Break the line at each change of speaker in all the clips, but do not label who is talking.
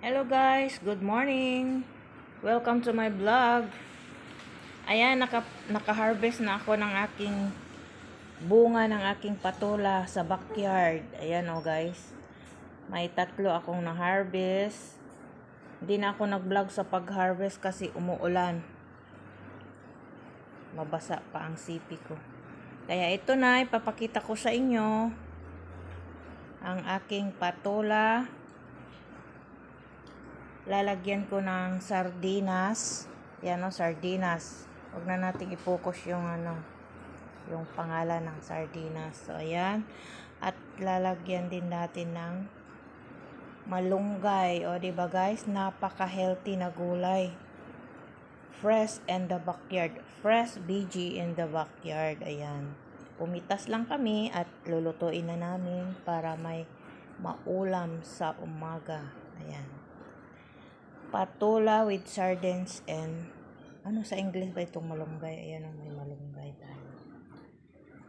Hello guys, good morning. Welcome to my vlog. Ayan, naka, naka-harvest na ako ng aking bunga ng aking patula sa backyard. Ayan oh guys. May tatlo akong na-harvest. Hindi na ako nag-vlog sa pag-harvest kasi umuulan. Mabasa pa ang sipi ko. Kaya ito na, ipapakita ko sa inyo ang aking patula lalagyan ko ng sardinas. Yan o, sardinas. Huwag na nating i-focus yung ano, yung pangalan ng sardinas. So, ayan. At lalagyan din natin ng malunggay. O, ba guys? Napaka-healthy na gulay. Fresh in the backyard. Fresh BG in the backyard. Ayan. Pumitas lang kami at lulutuin na namin para may maulam sa umaga. Ayan patula with sardines and ano sa English ba itong malunggay? Ayan ang may malunggay tayo.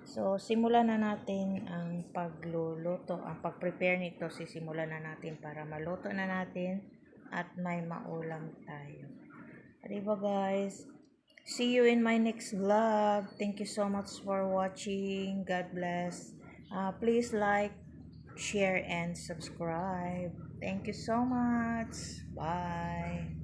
So, simulan na natin ang pagluluto, ang pag-prepare nito, sisimulan na natin para maluto na natin at may maulam tayo. Diba guys? See you in my next vlog. Thank you so much for watching. God bless. Uh, please like, share, and subscribe. Thank you so much. Bye.